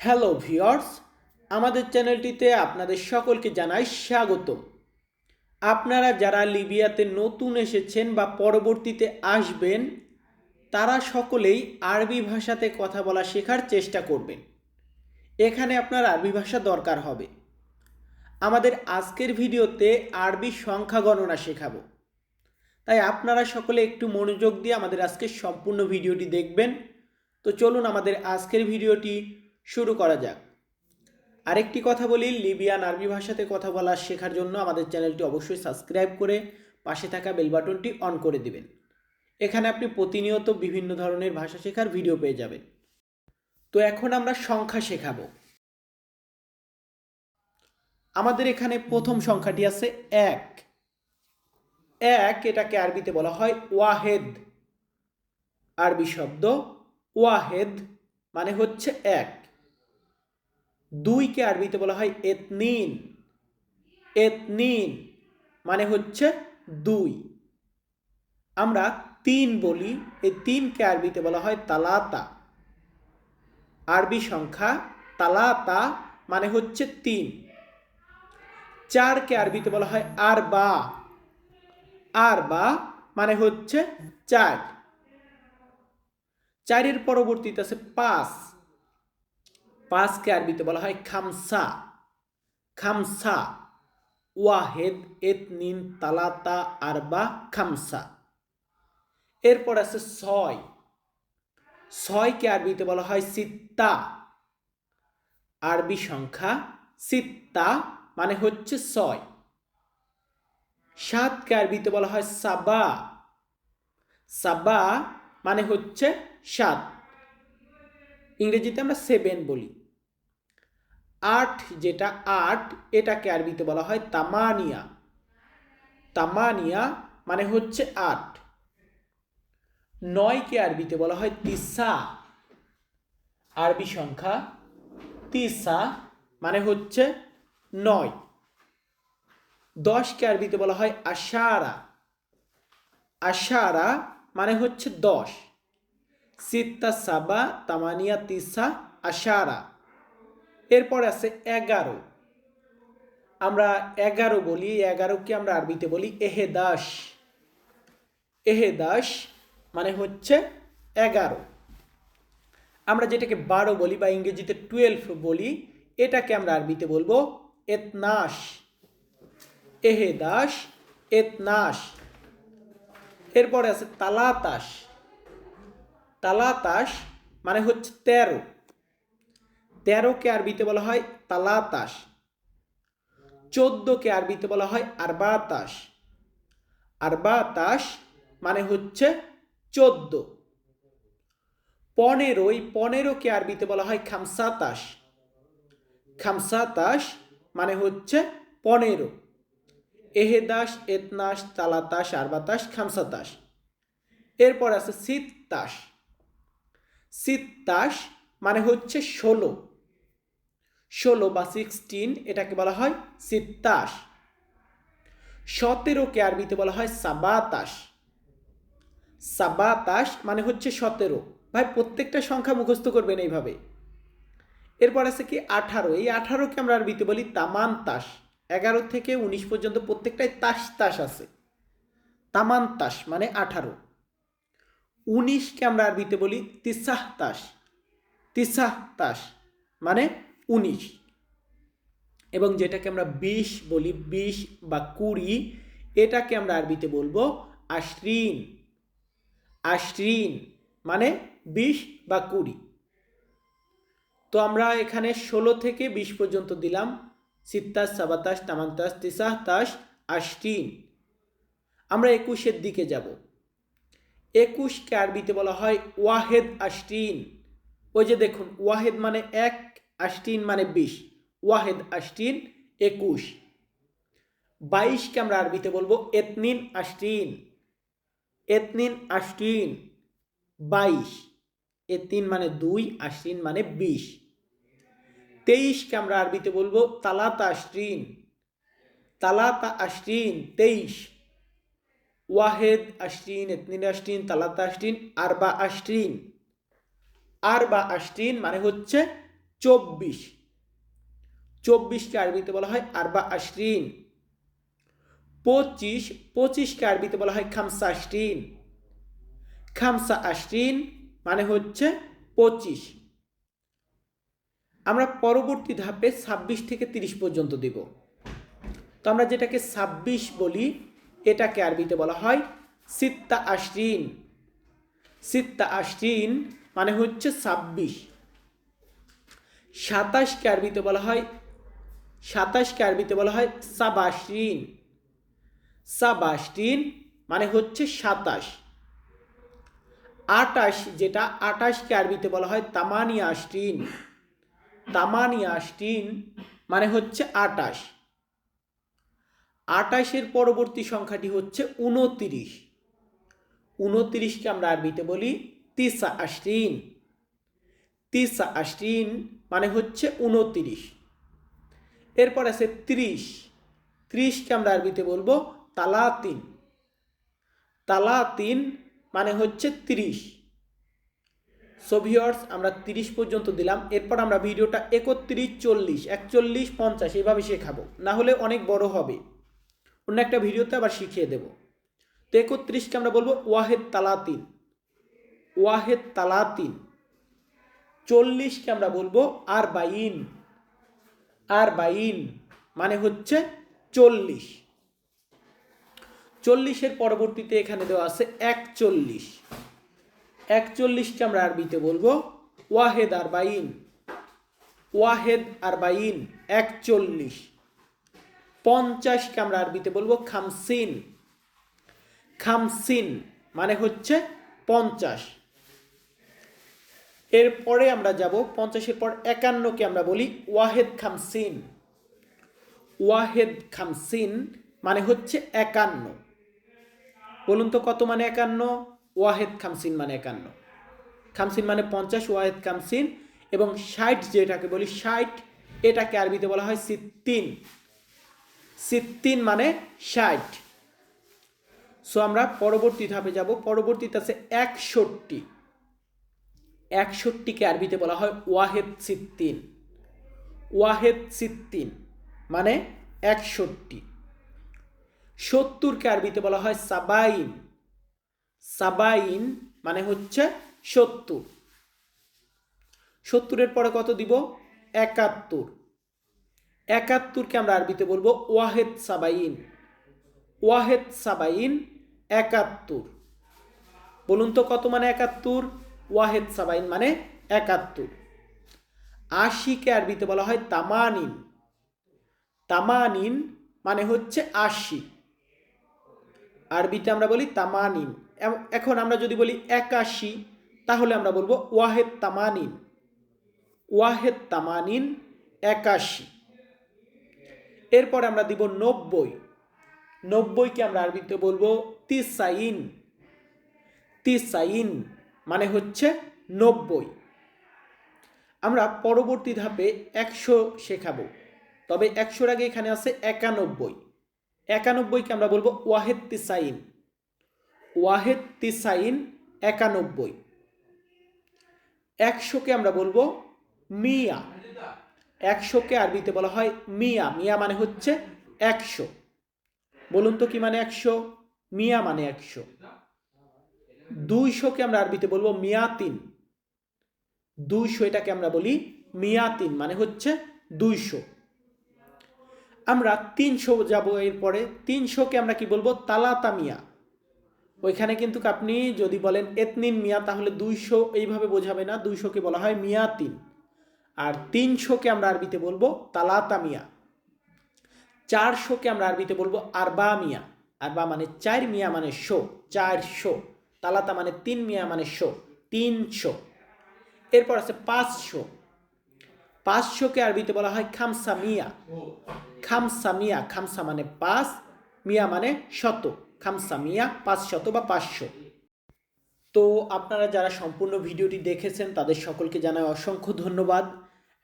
Hello viewers আমাদের চ্যানেলটিতে আপনাদের সকলকে জানাই স্বাগত আপনারা যারা লিবিয়াতে নতুন এসেছেন বা পরবর্তীতে আসবেন, তারা সকলেই আরবি ভাষাতে কথা বলা শেখার চেষ্টা করবেন। এখানে আপনার আরবি ভাষা দরকার হবে। আমাদের আজকের ভিডিওতে আরবি সংখ্যা গণনা শেখাবো। তাই আপনারা সকলে একটু মনোযোগ দিয়ে আমাদের আজকের সম্পূর্ণ ভিডিওটি দেখবেন। তো চলুন আমাদের আজকের ভিডিওটি শুরু করা যাক। আরেকটি কথা বলি, লিবিয়ান আরবি ভাষাতে কথা বলা শেখার জন্য আমাদের চ্যানেলটি অবশ্যই সাবস্ক্রাইব করে পাশে থাকা বেল বাটনটি অন করে দিবেন। এখানে আপনি প্রতিনিয়ত বিভিন্ন ধরনের ভাষা শেখার ভিডিও পেয়ে যাবেন। তো এখন আমরা সংখ্যা শেখাবো। আমাদের এখানে প্রথম সংখ্যাটি আছে এক। এক এটাকে আরবিতে বলা হয় ওয়াহেদ। আরবি শব্দ ওয়াহেদ মানে হচ্ছে এক। দুইকে আরবিতে বলা হয় এতনিন। এতনিন মানে হচ্ছে দুই। আমরা তিন বলি, এই তিনকে আরবিতে বলা হয় তালাতা। আরবি সংখ্যা তালাতা মানে হচ্ছে তিন। চারকে আরবিতে বলা হয় আর বা আর বা মানে হচ্ছে চার। চারের পরবর্তীতে আছে পাঁচ। পাঁচকে আরবিতে বলা হয় খামসা। খামসা, ওয়াহেদ, এতনিন, তালাতা, আরবা, খামসা। এরপর আছে ছয়। ছয়কে আরবিতে বলা হয় সিত্তা। আরবি সংখ্যা সিত্তা মানে হচ্ছে ছয়। সাতকে আরবিতে বলা হয় সাবা। সাবা মানে হচ্ছে সাত। ইংরেজিতে আমরা সেভেন বলি। আট যেটা আট, এটাকে আরবিতে বলা হয় তামানিয়া। তামানিয়া মানে হচ্ছে আট। নয়কে আরবিতে বলা হয় তিসা। আরবি সংখ্যা তিসা মানে হচ্ছে নয়। দশকে আরবিতে বলা হয় আশারা। আশারা মানে হচ্ছে দশ। সিত্তা সাবা, তামানিয়া, তিসা, আশারা। এরপর আছে এগারো। আমরা এগারো বলি, এগারোকে আমরা আরবিতে বলি এহে দাস এহে দাস মানে হচ্ছে এগারো। আমরা যেটাকে বারো বলি বা ইংরেজিতে টুয়েলভ বলি, এটাকে আমরা আরবিতে বলব এতনাস এহে দাস এতনাশ। এরপরে আছে তালাতাস তালাতাস মানে হচ্ছে তেরো। তেরোকে আরবিতে বলা হয় তালাতাস চোদ্দকে আরবিতে বলা হয় আরবাতাস আরবাতাস মানে হচ্ছে চোদ্দ। পনেরোই পনেরোকে আরবিতে বলা হয় খামসাতাস খামসাতাস মানে হচ্ছে পনেরো। এহেদাস, এতনাস তালাতাস আরবাতাস খামসাতাস এরপর আছে সিত্তাস সিত্তাস মানে হচ্ছে ষোলো। ষোলো বা সিক্সটিন এটাকে বলা হয় সিত্তাস সতেরোকে আরবিতে বলা হয় সাবাতাস সাবাতাস মানে হচ্ছে সতেরো। ভাই, প্রত্যেকটা সংখ্যা মুখস্থ করবেন এইভাবে। এরপর আছে কি আঠারো। এই আঠারোকে আমরা আরবিতে বলি তামান তাস এগারো থেকে উনিশ পর্যন্ত প্রত্যেকটাই তাস তাস আছে। তামান তাস মানে আঠারো। উনিশকে আমরা আরবিতে বলি তিসাহ তাস তিসাহ তাস মানে উনিশ। এবং যেটাকে আমরা বিশ বলি, বিশ বা কুড়ি, এটাকে আমরা আরবিতে বলব আশ্রিন। আশ্রিন মানে বিশ বা কুড়ি। তো আমরা এখানে ষোলো থেকে বিশ পর্যন্ত দিলাম। সিত্তাস, সাবাতাস, তামান্তাস তিসাহ তাস আশ্রিন। আমরা একুশের দিকে যাব। একুশকে আরবিতে বলা হয় ওয়াহেদ আশ্রিন। ওই যে দেখুন, ওয়াহেদ মানে এক আষ্টিন মানে বিশ, ওয়াহেদ আষ্টিন একুশ। বাইশকে আমরা আরবিতে বলব এতনিন আষ্টিন এতনিন আষ্টিন বাইশ। এতিন মানে দুই আশ্রিন মানে বিশ। তেইশকে আমরা আরবিতে বলব তালাতা আশ্রিন তালাতা আশ্রিন তেইশ। ওয়াহেদ আশ্রিন এতনিন আশ্রিন তালাতা আশ্রিন আরবা আশ্রিন আরবা আশ্রিন মানে হচ্ছে চব্বিশ। চব্বিশকে আরবিতে বলা হয় আরবা আশরিন। পঁচিশ, পঁচিশকে আরবিতে বলা হয় খামসা আশরিন। খামসা আশরিন মানে হচ্ছে পঁচিশ। আমরা পরবর্তী ধাপে ছাব্বিশ থেকে তিরিশ পর্যন্ত দিব। তো আমরা যেটাকে ছাব্বিশ বলি, এটাকে আরবিতে বলা হয় সিত্তা আশরিন। সিত্তা আশরিন মানে হচ্ছে ছাব্বিশ। সাতাশকে আরবিতে বলা হয়, সাতাশকে আরবিতে বলা হয় সাবাশরিন। সাবাশরিন মানে হচ্ছে সাতাশ। আটাশ যেটা, আটাশকে আরবিতে বলা হয় তামানিয়া আশরিন তামানিয়া আশরিন মানে হচ্ছে আটাশ। আটাশের পরবর্তী সংখ্যাটি হচ্ছে উনতিরিশ উনতিরিশকে আমরা আরবিতে বলি তিসা আশরিন তিসা আশরিন মানে হচ্ছে উনতিরিশ। এরপর আছে ত্রিশ। ত্রিশকে আমরা আরবিতে বলব তালা তিন তালা তিন মানে হচ্ছে ত্রিশ। সোভিয়র্স আমরা তিরিশ পর্যন্ত দিলাম। এরপর আমরা ভিডিওটা একত্রিশ, চল্লিশ, একচল্লিশ, পঞ্চাশ, এভাবে শেখাবো। না হলে অনেক বড় হবে। অন্য একটা ভিডিওতে আবার শিখিয়ে দেব। তো একত্রিশকে আমরা বলব ওয়াহেদ তালাতিন। ওয়াহেদ তালাতিন। চল্লিশকে আমরা বলব আর বাইন আর বাইন মানে হচ্ছে চল্লিশ। চল্লিশের পরবর্তীতে এখানে দেওয়া আছে একচল্লিশ। একচল্লিশকে আমরা আরবিতে বলব ওয়াহেদ আর বাইন ওয়াহেদ আর বাইন একচল্লিশ। পঞ্চাশকে আমরা আরবিতে বলব খামসিন। খামসিন মানে হচ্ছে পঞ্চাশ। এরপরে আমরা যাব পঞ্চাশের পর একান্নকে আমরা বলি ওয়াহেদ খামসিন। ওয়াহেদ খামসিন মানে হচ্ছে একান্ন। বলুন তো কত মানে একান্ন? ওয়াহেদ খামসিন মানে একান্ন। খামসিন মানে পঞ্চাশ, ওয়াহেদ খামসিন এবং ষাট যেটাকে বলি ষাট, এটাকে আরবিতে বলা হয় সিত্তিন। সিত্তিন মানে ষাট। সো আমরা পরবর্তী ধাপে যাব। পরবর্তীতে আছে একষট্টি। একষট্টিকে আরবিতে বলা হয় ওয়াহেদ সিত্তিন ওয়াহেদ সিত্তিন মানে একষট্টি। সত্তরকে আরবিতে বলা হয় সাবাইন। সাবাইন মানে হচ্ছে সত্তর। সত্তরের পরে কত দিব? একাত্তর। একাত্তরকে আমরা আরবিতে বলব ওয়াহেদ সাবাইন। ওয়াহেদ সাবাইন একাত্তর। বলুন তো কত মানে একাত্তর? ওয়াহেদ সাবাইন মানে একাত্তর। আশিকে আরবিতে বলা হয় তামানিন। তামানিন মানে হচ্ছে আশি। আরবিতে আমরা বলি তামানিন। এখন আমরা যদি বলি একাশি, তাহলে আমরা বলব ওয়াহেদ তামানিন। ওয়াহেদ তামানিন একাশি। এরপর আমরা দিব নব্বই। নব্বইকে আমরা আরবিতে বলব তিসাইন। তিসাইন। মানে হচ্ছে নব্বই। আমরা পরবর্তী ধাপে একশো শেখাবো। তবে একশোর আগে এখানে আছে একানব্বই। একানব্বইকে আমরা বলব ওয়াহেদ তিসাইন। ওয়াহেদ তিসাইন একানব্বই। একশোকে আমরা বলব মিয়া। একশোকে আরবিতে বলা হয় মিয়া। মিয়া মানে হচ্ছে একশো। বলুন তো কি মানে একশো? মিয়া মানে একশো। দুইশোকে আমরা আরবিতে বলব মিয়াতিন। দুইশো এটাকে আমরা বলি মিয়াতিন মানে হচ্ছে দুইশো। আমরা তিনশো যাব এরপরে। তিনশোকে আমরা কি বলব? তালাতা মিয়া ওইখানে কিন্তু আপনি যদি বলেন এতনিন মিয়া, তাহলে দুইশো এইভাবে বোঝাবে না। দুইশোকে বলা হয় মিয়াতিন। আর তিনশোকে আমরা আরবিতে বলব তালাতা মিয়া চারশোকে আমরা আরবিতে বলব আরবা মিয়া আরবা মানে চার, মিয়া মানে শো, চারশো। তালাতা মানে তিন মিয়া মানে শো তিনশো এরপর আছে পাঁচশো পাঁচশোকে আরবিতে বলা হয় খামসা মিয়া। খামসা মিয়া, খামসা মানে পাঁচ, মিয়া মানে শত। খামসা মিয়া, পাঁচ শত বা পাঁচশো তো আপনারা যারা সম্পূর্ণ ভিডিওটি দেখেছেন, তাদের সকলকে জানাই অসংখ্য ধন্যবাদ।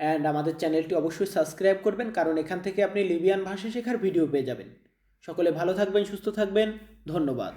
অ্যান্ড আমাদের চ্যানেলটি অবশ্যই সাবস্ক্রাইব করবেন, কারণ এখান থেকে আপনি লিবিয়ান ভাষা শেখার ভিডিও পেয়ে যাবেন। সকলে ভালো থাকবেন, সুস্থ থাকবেন। ধন্যবাদ।